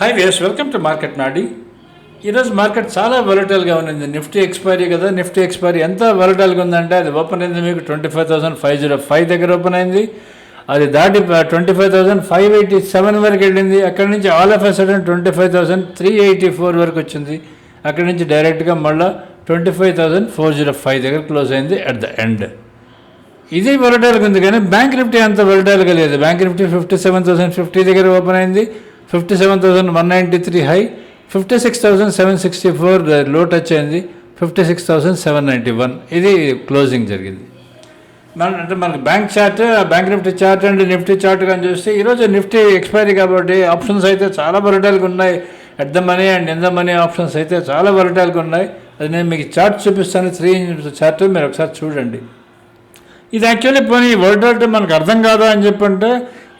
Hi వేస్ welcome to market నాడి ఈరోజు మార్కెట్ చాలా వొలటైల్గా ఉన్నది. నిఫ్టీ ఎక్స్పైరీ కదా నిఫ్టీ ఎక్స్పైరీ ఎంత వొలటైల్గా ఉందంటే అది ఓపెన్ అయింది మీకు twenty five thousand five zero five దగ్గర ఓపెన్ అయింది. అది దాటి twenty five thousand five eighty seven వరకు వెళ్ళింది. అక్కడి నుంచి all of a sudden twenty five thousand three eighty four వరకు వచ్చింది. అక్కడి నుంచి డైరెక్ట్గా మళ్ళీ twenty five thousand four zero five దగ్గర క్లోజ్ అయింది అట్ ద ఎండ్ ఇది వొలటైల్గా ఉంది కానీ బ్యాంక్ నిఫ్టీ అంత వొలటైల్గా లేదు. Bank Nifty fifty seven thousand fifty దగ్గర ఓపెన్ అయింది. Fifty seven thousand one ninety three high fifty six thousand seven sixty ఫోర్లో టచ్ అయింది fifty six thousand seven ninety one ఇది క్లోజింగ్ జరిగింది. మన అంటే మనకి bank chart bank Nifty chart and Nifty chart కానీ చూస్తే ఈరోజు నిఫ్టీ ఎక్స్పైరీ కాబట్టి ఆప్షన్స్ అయితే చాలా వరటాలుగా ఉన్నాయి. At the money and in the money options అయితే చాలా వరటాలుగా ఉన్నాయి. అది నేను మీకు చార్ట్ చూపిస్తాను. త్రీ చార్ట్ మీరు ఒకసారి చూడండి. ఇది యాక్చువల్లీ పోనీ వర్డ్ మనకు అర్థం కాదా అని చెప్పంటే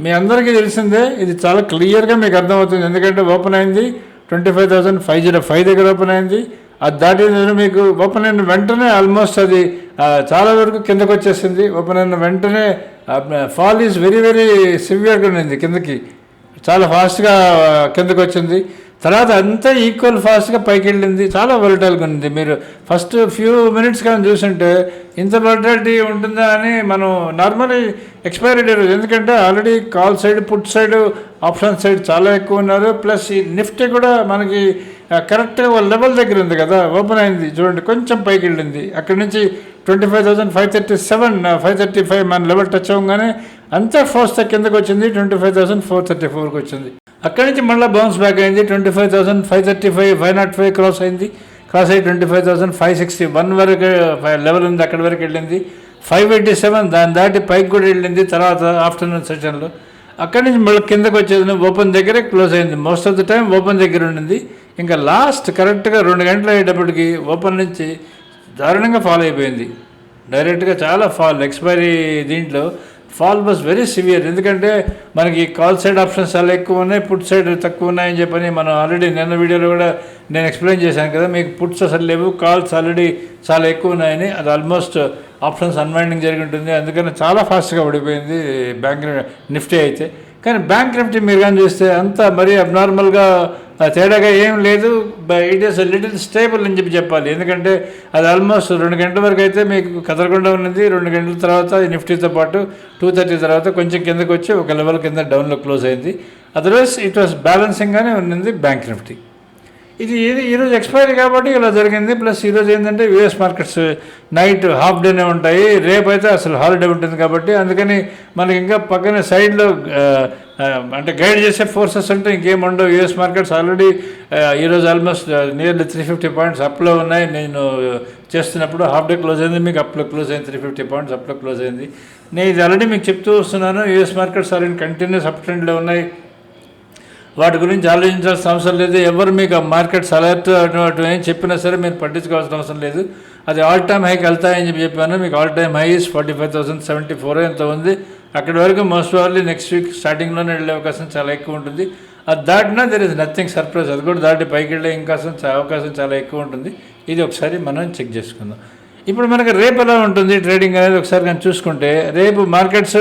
మీ అందరికీ తెలిసిందే ఇది చాలా క్లియర్గా మీకు అర్థమవుతుంది. ఎందుకంటే ఓపెన్ అయింది twenty five thousand five zero five దగ్గర ఓపెన్ అయింది. అది దాటిన మీకు ఓపెన్ అయిన వెంటనే ఆల్మోస్ట్ అది చాలా వరకు కిందకు వచ్చేసింది. ఓపెన్ అయిన వెంటనే ఫాల్ ఈజ్ వెరీ వెరీ సివియర్గా ఉండింది కిందకి. చాలా ఫాస్ట్గా కిందకు వచ్చింది. తర్వాత అంతా ఈక్వల్ ఫాస్ట్గా పైకి వెళ్ళింది. చాలా వొలటైల్గా ఉంది. మీరు ఫస్ట్ ఫ్యూ మినిట్స్ కానీ చూసుంటే ఇంత వొలటాలిటీ ఉంటుందా అని మనం నార్మల్లీ ఎక్స్పైరీ డేట్ ఎందుకంటే already call side put side option side చాలా ఎక్కువ ఉన్నారు. ప్లస్ ఈ నిఫ్టీ కూడా మనకి కరెక్ట్గా వాళ్ళ లెవెల్ దగ్గర ఉంది కదా. ఓపెన్ అయింది. చూడండి కొంచెం పైకి వెళ్ళింది. అక్కడి నుంచి twenty five thousand five thirty seven five thirty five మన లెవెల్ టచ్ అవ్వగానే అంతా ఫోర్స్ కిందకు వచ్చింది. Twenty five thousand four thirty ఫోర్కి వచ్చింది. అక్కడి నుంచి మళ్ళీ బౌన్స్ బ్యాక్ అయింది. Twenty five thousand five thirty five five not five cross అయింది. క్రాస్ అయ్యి twenty five thousand five sixty one వరకు లెవెల్ ఉంది. అక్కడి వరకు వెళ్ళింది. ఫైవ్ ఎయిటీ సెవెన్ దాని దాటి పైకి కూడా వెళ్ళింది తర్వాత ఆఫ్టర్నూన్ సెషన్లో అక్కడి నుంచి మళ్ళీ కిందకు వచ్చేది ఓపెన్ దగ్గరే క్లోజ్ అయింది. Most of the time open దగ్గర ఉండింది. ఇంకా లాస్ట్ కరెక్ట్గా రెండు గంటలు అయ్యేటప్పటికి ఓపెన్ నుంచి దారుణంగా ఫాల్ అయిపోయింది. డైరెక్ట్గా చాలా ఫాల్ ఎక్స్పైరీ దీంట్లో. Fall was very severe. ఎందుకంటే మనకి కాల్ సైడ్ ఆప్షన్స్ చాలా ఎక్కువ ఉన్నాయి పుట్ సైడ్ తక్కువ ఉన్నాయని చెప్పని మనం ఆల్రెడీ నిన్న వీడియోలో కూడా నేను ఎక్స్ప్లెయిన్ చేశాను కదా మీకు పుట్స్ అసలు లేవు కాల్స్ ఆల్రెడీ చాలా ఎక్కువ ఉన్నాయని అది ఆల్మోస్ట్ ఆప్షన్స్ అన్వైండింగ్ జరిగి ఉంటుంది. అందుకని చాలా ఫాస్ట్గా పడిపోయింది బ్యాంక్ నిఫ్టీ అయితే. కానీ బ్యాంక్ నిఫ్టీ మీరు కానీ చూస్తే అంత మరీ అబ్నార్మల్గా తేడాగా ఏం లేదు. ఇట్ ఈస్ లిటిల్ స్టేబుల్ అని చెప్పి చెప్పాలి. ఎందుకంటే అది ఆల్మోస్ట్ రెండు గంటల వరకు అయితే మీకు కదలకుండా ఉన్నది. రెండు గంటల తర్వాత నిఫ్టీతో పాటు టూ థర్టీ తర్వాత కొంచెం కిందకు వచ్చి ఒక లెవెల్ కింద డౌన్లో క్లోజ్ అయింది. అదర్వైజ్ ఇట్ వాస్ బ్యాలెన్సింగ్గానే ఉన్నది బ్యాంక్ నిఫ్టీ. ఇది ఇది ఈరోజు ఎక్స్పైరీ కాబట్టి ఇలా జరిగింది. ప్లస్ ఈరోజు ఏంటంటే యూఎస్ మార్కెట్స్ నైట్ హాఫ్ డేనే ఉంటాయి. రేపు అయితే అసలు హాలిడే ఉంటుంది కాబట్టి అందుకని మనకి ఇంకా పక్కన సైడ్లో Um, అంటే గైడ్ చేసే ఫోర్సెస్ అంటే ఇంకేం ఉండవు. యూఎస్ మార్కెట్స్ ఆల్రెడీ ఈరోజు almost nearly three fifty points అప్లో ఉన్నాయి. నేను uh, చేస్తున్నప్పుడు హాఫ్ డే క్లోజ్ అయింది. మీకు అప్లో క్లోజ్ అయింది. త్రీ ఫిఫ్టీ పాయింట్స్ అప్లో క్లోజ్ అయింది. నేను ఇది ఆల్రెడీ మీకు చెప్తూ వస్తున్నాను. US markets already continuous up ట్రెండ్లో ఉన్నాయి. వాటి గురించి ఆలోచించాల్సిన అవసరం లేదు. ఎవరు మీకు ఆ మార్కెట్స్ అలర్ట్ అటువంటి ఏం చెప్పినా సరే మీరు పట్టించుకోవాల్సిన అవసరం లేదు. అది ఆల్ టైమ్ హైకి వెళ్తాయని చెప్పి చెప్పాను. మీకు all time high forty five thousand seventy four ఎంత ఉంది. అక్కడి వరకు మోస్ట్ ప్రాబ్లీ నెక్స్ట్ వీక్ స్టార్టింగ్లోనే వెళ్ళే అవకాశం చాలా ఎక్కువ ఉంటుంది. అది దాటినా దర్ ఇస్ నథింగ్ సర్ప్రైజ్ అది కూడా దాటి పైకి వెళ్ళే అవకాశం అవకాశం చాలా ఎక్కువ ఉంటుంది. ఇది ఒకసారి మనం చెక్ చేసుకుందాం. ఇప్పుడు మనకి రేపు ఎలా ఉంటుంది ట్రేడింగ్ అనేది ఒకసారి కానీ చూసుకుంటే రేపు మార్కెట్స్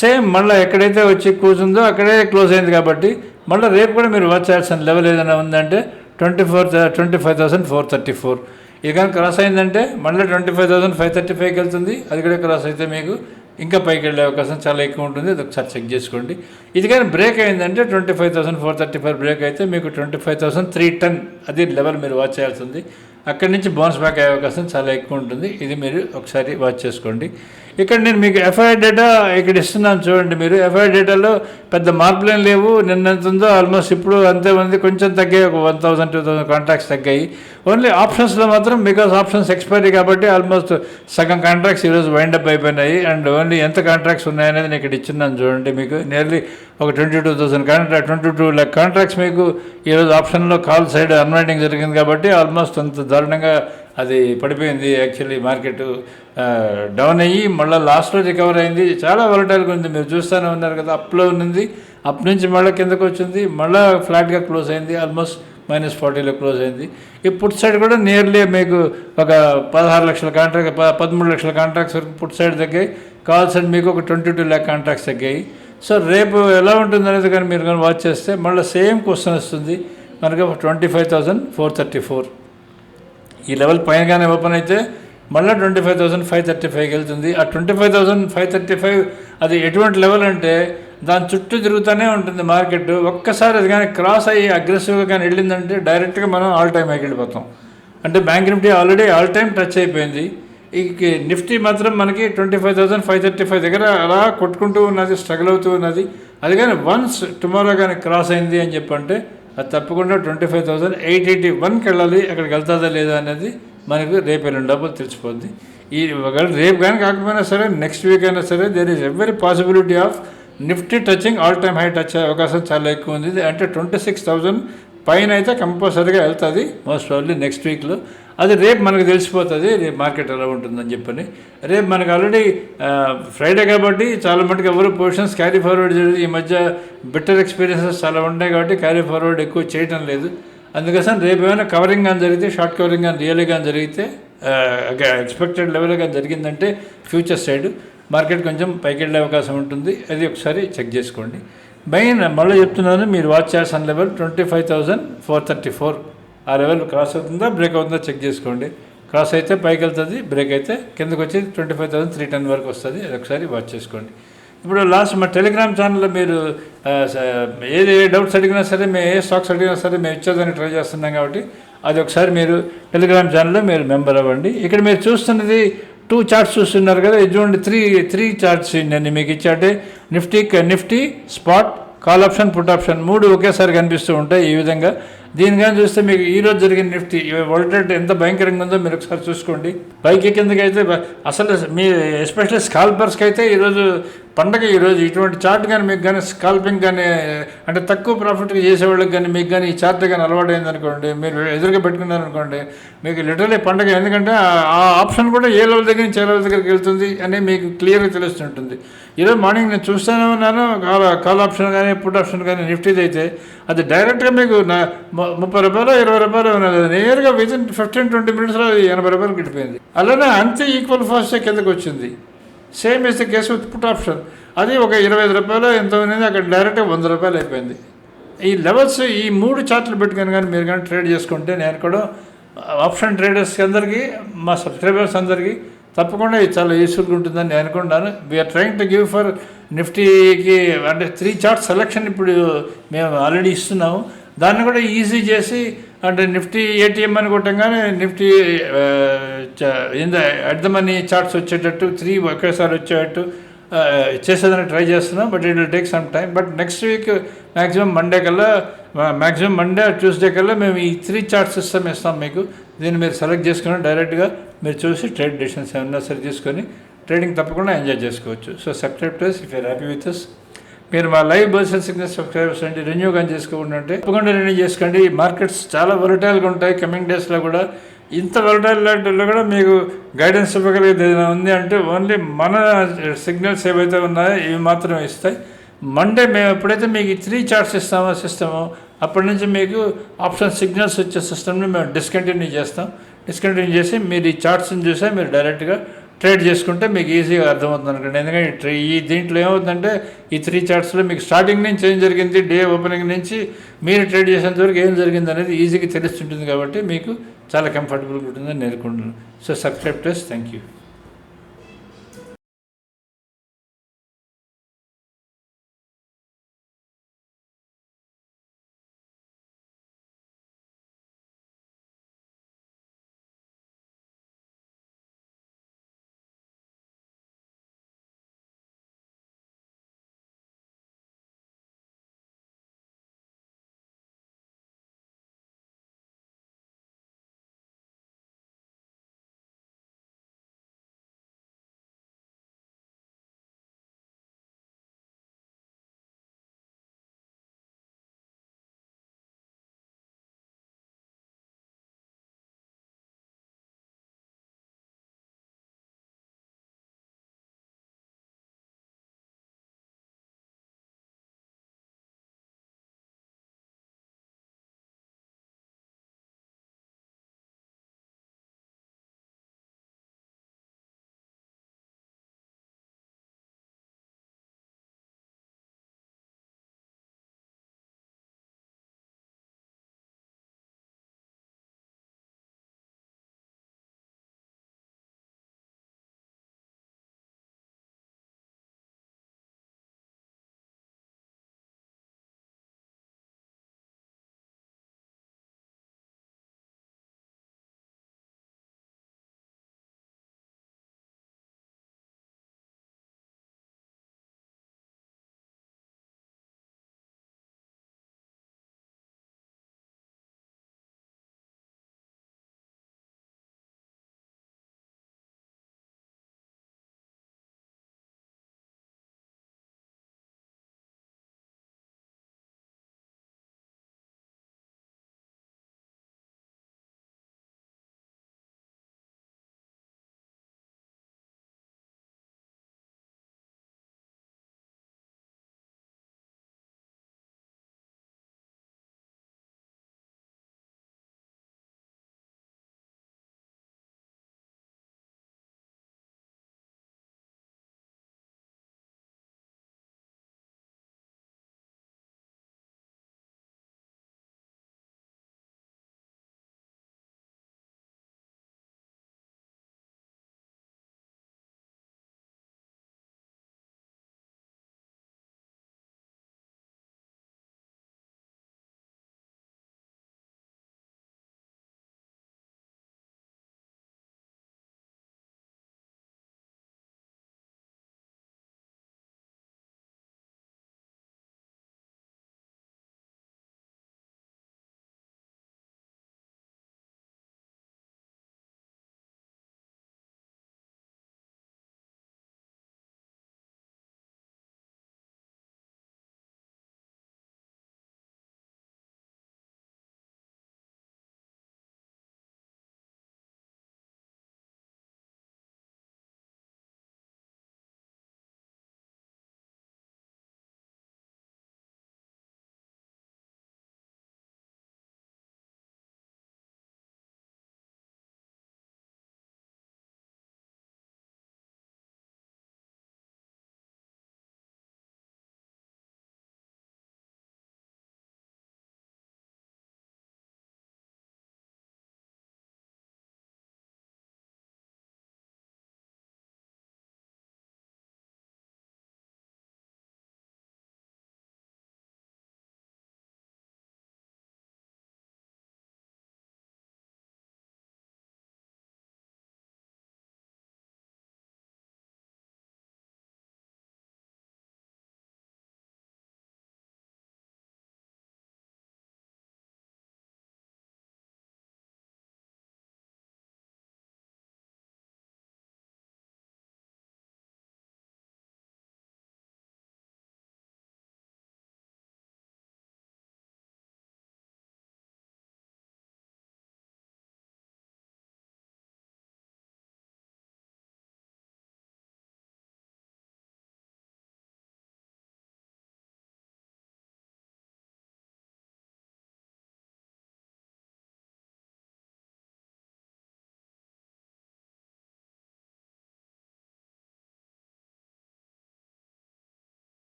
సేమ్ మళ్ళీ ఎక్కడైతే వచ్చి కూర్చుందో అక్కడే క్లోజ్ అయింది కాబట్టి మళ్ళీ రేపు కూడా మీరు వాచ్ చేయాల్సిన లెవెల్ ఏదైనా ఉందంటే twenty four twenty five thousand four thirty four ఇది కానీ క్రాస్ అయిందంటే మళ్ళీ twenty five thousand five thirty ఫైవ్కి వెళ్తుంది. అది కూడా క్రాస్ అయితే మీకు ఇంకా పైకి వెళ్ళే అవకాశం చాలా ఎక్కువ ఉంటుంది. అది ఒకసారి చెక్ చేసుకోండి. ఇది కానీ బ్రేక్ అయిందంటే twenty five thousand four thirty five break అయితే మీకు twenty five thousand three ten అది లెవెల్ మీరు వాచ్ చేయాల్సింది అక్కడి నుంచి బౌన్స్ బ్యాక్ అయ్యే అవకాశం చాలా ఎక్కువ ఉంటుంది. ఇది మీరు ఒకసారి వాచ్ చేసుకోండి. ఇక్కడ నేను మీకు ఎఫ్ఐఆర్ డేటా ఇక్కడ ఇస్తున్నాను చూడండి మీరు. ఎఫ్ఐఆర్ డేటాలో పెద్ద మార్పులు ఏం లేవు. నిన్న ఎంత ఉందో ఆల్మోస్ట్ ఇప్పుడు అంతే ఉంది. కొంచెం తగ్గాయి. ఒక one thousand two thousand contracts తగ్గాయి. ఓన్లీ ఆప్షన్స్లో మాత్రం బికాస్ ఆప్షన్స్ ఎక్స్పైరీ కాబట్టి ఆల్మోస్ట్ సగం కాంట్రాక్ట్స్ ఈరోజు వైండప్ అయిపోయినాయి. అండ్ ఓన్లీ ఎంత కాంట్రాక్ట్స్ ఉన్నాయనేది నేను ఇక్కడ ఇచ్చిన్నాను చూడండి మీకు. నియర్లీ ఒక twenty two thousand contract twenty two lakh contracts మీకు ఈరోజు ఆప్షన్లో కాల్ సైడ్ అన్వైండింగ్ జరిగింది కాబట్టి ఆల్మోస్ట్ అంత దారుణంగా అది పడిపోయింది యాక్చువల్లీ మార్కెట్ డౌన్ అయ్యి మళ్ళీ లాస్ట్లో రికవర్ అయింది. చాలా వలటైల్గా ఉంది. మీరు చూస్తూనే ఉన్నారు కదా అప్లో ఉంది. అప్ నుంచి మళ్ళీ కిందకు వచ్చింది. మళ్ళీ ఫ్లాట్గా క్లోజ్ అయింది. ఆల్మోస్ట్ మైనస్ ఫార్టీలో క్లోజ్ అయింది. ఈ పుట్ సైడ్ కూడా నియర్లీ మీకు ఒక పదహారు లక్షల కాంట్రాక్ట్ పదమూడు లక్షల కాంట్రాక్ట్స్ వరకు పుట్ సైడ్ తగ్గాయి. కాల్ సైడ్ మీకు ఒక ట్వంటీ టూ ల్యాక్ కాంట్రాక్ట్స్ తగ్గాయి. సో రేపు ఎలా ఉంటుంది అనేది కానీ మీరు కానీ వాచ్ చేస్తే మళ్ళీ సేమ్ క్వశ్చన్ వస్తుంది. మనకి twenty five thousand four thirty four ఈ లెవెల్ పైనగానే ఓపెన్ అయితే మళ్ళీ twenty five thousand five thirty ఫైవ్కి వెళ్తుంది ఆ twenty five thousand five thirty five అది ఎటువంటి లెవెల్ అంటే దాని చుట్టూ తిరుగుతూనే ఉంటుంది మార్కెట్ ఒక్కసారి అది కానీ క్రాస్ అయ్యి అగ్రెసివ్గా కానీ వెళ్ళిందంటే డైరెక్ట్గా మనం ఆల్ టైం హైకి వెళ్ళిపోతాం. అంటే bank Nifty already all time touch అయిపోయింది. ఈ నిఫ్టీ మాత్రం మనకి twenty five thousand five thirty five దగ్గర అలా కొట్టుకుంటూ ఉన్నది స్ట్రగుల్ అవుతూ ఉన్నది. అది కానీ వన్స్ టుమారో కానీ క్రాస్ అయింది అని చెప్పంటే అది తప్పకుండా twenty five thousand eight eighty వన్కి వెళ్ళాలి. అక్కడికి వెళ్తుందా లేదా అనేది మనకు రేపు ఎల్లుండి డబ్బులు తెచ్చిపోద్ది ఈ ఒకవేళ రేపు కానీ కాకపోయినా సరే నెక్స్ట్ వీక్ అయినా సరే there is every possibility of Nifty touching all time high touch అయ్యే అవకాశం చాలా ఎక్కువ ఉంది. అంటే ట్వంటీ సిక్స్ థౌజండ్ పైన అయితే కంపల్సరీగా వెళ్తుంది మోస్ట్ ప్రాబ్లీ నెక్స్ట్ వీక్లో అది రేపు మనకు తెలిసిపోతుంది రేపు మార్కెట్ ఎలా ఉంటుందని చెప్పని. రేపు మనకు ఆల్రెడీ ఫ్రైడే కాబట్టి చాలా మటుకు ఎవరు పొజిషన్స్ క్యారీ ఫార్వర్డ్ చేయలేదు ఈ మధ్య బెటర్ ఎక్స్పీరియన్సెస్ చాలా ఉన్నాయి కాబట్టి క్యారీ ఫార్వర్డ్ ఎక్కువ చేయటం లేదు. అందుకోసం రేపు ఏమైనా కవరింగ్ కానీ జరిగితే షార్ట్ కవరింగ్ కానీ రియల్ కానీ జరిగితే ఎక్స్పెక్టెడ్ లెవెల్ కానీ జరిగిందంటే ఫ్యూచర్ సైడ్ మార్కెట్ కొంచెం పైకి వెళ్ళే అవకాశం ఉంటుంది. అది ఒకసారి చెక్ చేసుకోండి. మెయిన్ మళ్ళీ చెప్తున్నాను మీరు వాచ్ చేయాల్సిన level twenty five thousand four thirty four ఆ లెవెల్ క్రాస్ అవుతుందా బ్రేక్ అవుతుందా చెక్ చేసుకోండి. క్రాస్ అయితే పైకి వెళ్తుంది బ్రేక్ అయితే కిందకు వచ్చి twenty five thousand three ten వరకు వస్తుంది. అది ఒకసారి వాచ్ చేసుకోండి. ఇప్పుడు లాస్ట్ మా టెలిగ్రామ్ ఛానల్లో మీరు ఏది ఏ డౌట్స్ అడిగినా సరే మేము ఏ స్టాక్స్ అడిగినా సరే మేము ఇచ్చేదానికి ట్రై చేస్తున్నాం కాబట్టి అది ఒకసారి మీరు టెలిగ్రామ్ ఛానల్లో మీరు మెంబర్ అవ్వండి. ఇక్కడ మీరు చూస్తున్నది టూ చార్ట్స్ చూస్తున్నారు కదా ఇది చూడండి త్రీ త్రీ చార్ట్స్ నేను మీకు ఇచ్చాటే Nifty Nifty spot call option put option మూడు ఒకేసారి కనిపిస్తూ ఉంటాయి ఈ విధంగా. దీని కానీ చూస్తే మీకు ఈ రోజు జరిగిన నిఫ్టీ వోల్టేట్ ఎంత భయంకరంగా ఉందో మీరు ఒకసారి చూసుకోండి. పైకి కిందకి అయితే అసలు మీ ఎస్పెషల్లీ స్కాల్పర్స్కి అయితే ఈరోజు పండగ ఈరోజు ఇటువంటి చార్ట్ కానీ మీకు కానీ స్కాల్పింగ్ కానీ అంటే తక్కువ ప్రాఫిట్గా చేసేవాళ్ళకి కానీ మీకు కానీ ఈ చార్ట్ కానీ అలవాటు అయిందనుకోండి మీరు ఎదురుగా పెట్టుకున్నారనుకోండి మీకు లిటరలీ పండగ ఎందుకంటే ఆ- ఆప్షన్ కూడా ఏ లెవెల్ దగ్గర నుంచి ఏ లెవెల్ దగ్గరికి వెళ్తుంది అని మీకు క్లియర్గా తెలుస్తుంటుంది. ఈరోజు మార్నింగ్ నేను చూస్తూనే ఉన్నాను కాల్ కాల్ ఆప్షన్ కానీ పుట్ ఆప్షన్ కానీ నిఫ్టీది అయితే అది డైరెక్ట్గా మీకు ముప్పై రూపాయలు ఇరవై రూపాయలు ఉన్నది నేరుగా విత్ ఇన్ ఫిఫ్టీన్ ట్వంటీ మినిట్స్లో అది ఎనభై రూపాయలు గడిపోయింది. అలానే అంతే ఈక్వల్ ఫాస్ట్ కిందకు వచ్చింది? Same is the case with put option అది ఒక ఇరవై ఐదు రూపాయలు ఎంత ఉన్నది? అక్కడ డైరెక్ట్గా వంద రూపాయలు అయిపోయింది. ఈ లెవెల్స్ ఈ మూడు చార్ట్లు పెట్టుకొని కానీ మీరు కానీ ట్రేడ్ చేసుకుంటే నేను కూడా ఆప్షన్ ట్రేడర్స్కి అందరికీ మా సబ్స్క్రైబర్స్ అందరికీ తప్పకుండా ఇది చాలా యూస్ఫుల్గా ఉంటుందని నేను అనుకుంటాను we are trying to give for నిఫ్టీకి అంటే త్రీ చార్ట్ సెలెక్షన్ ఇప్పుడు మేము ఆల్రెడీ ఇస్తున్నాము. దాన్ని కూడా ఈజీ చేసి అంటే నిఫ్టీ ఏటీఎం అని కొట్టంగానే Nifty at the money charts వచ్చేటట్టు త్రీ ఒకేసారి వచ్చేటట్టు చేసేదని చేసేదానికి ట్రై చేస్తున్నాం but it will take some time. But next week maximum Monday కల్లా మ్యాక్సిమం మండే ట్యూస్డే కల్లా మేము ఈ త్రీ చార్ట్ సిస్టమ్ ఇస్తాం మీకు. దీన్ని మీరు సెలెక్ట్ చేసుకుని డైరెక్ట్గా మీరు చూసి ట్రేడ్ డిసిషన్స్ ఏమన్నా సరే తీసుకొని ట్రేడింగ్ తప్పకుండా ఎంజాయ్ చేసుకోవచ్చు. So subscribe to if you're happy with us మీరు మా లైవ్ బర్సల్ సిగ్నల్ సబ్స్క్రైబర్స్ అండి రెన్యూ కానీ చేసుకోండి. తప్పకుండా రెన్యూ చేసుకోండి. మార్కెట్స్ చాలా వరటైల్గా ఉంటాయి. కమింగ్ డేస్లో కూడా ఇంత వొలటైల్లో కూడా మీకు గైడెన్స్ ఇవ్వగలిగేది ఏదైనా ఉంది అంటే ఓన్లీ మన సిగ్నల్స్ ఏవైతే ఉన్నాయో ఇవి మాత్రమే ఇస్తాయి. మండే మేము ఎప్పుడైతే మీకు త్రీ చార్ట్స్ ఇస్తామో సిస్టము అప్పటి నుంచి మీకు ఆప్షన్ సిగ్నల్స్ వచ్చే సిస్టమ్ని మేము డిస్కంటిన్యూ చేస్తాం. డిస్కంటిన్యూ చేసి మీరు ఈ చార్ట్స్ని చూసే మీరు డైరెక్ట్గా ట్రేడ్ చేసుకుంటే మీకు ఈజీగా అర్థమవుతుంది అనుకోండి. ఎందుకంటే ఈ ట్రే- ఈ దీంట్లో ఏమవుతుందంటే ఈ త్రీ చార్ట్స్లో మీకు స్టార్టింగ్ నుంచి ఏం జరిగింది డే ఓపెనింగ్ నుంచి మీరు ట్రేడ్ చేసేంత వరకు ఏం జరిగింది అనేది ఈజీగా తెలుస్తుంటుంది కాబట్టి మీకు చాలా కంఫర్టబుల్గా ఉంటుందని నేర్చుకుంటున్నాను so subscribe test thank you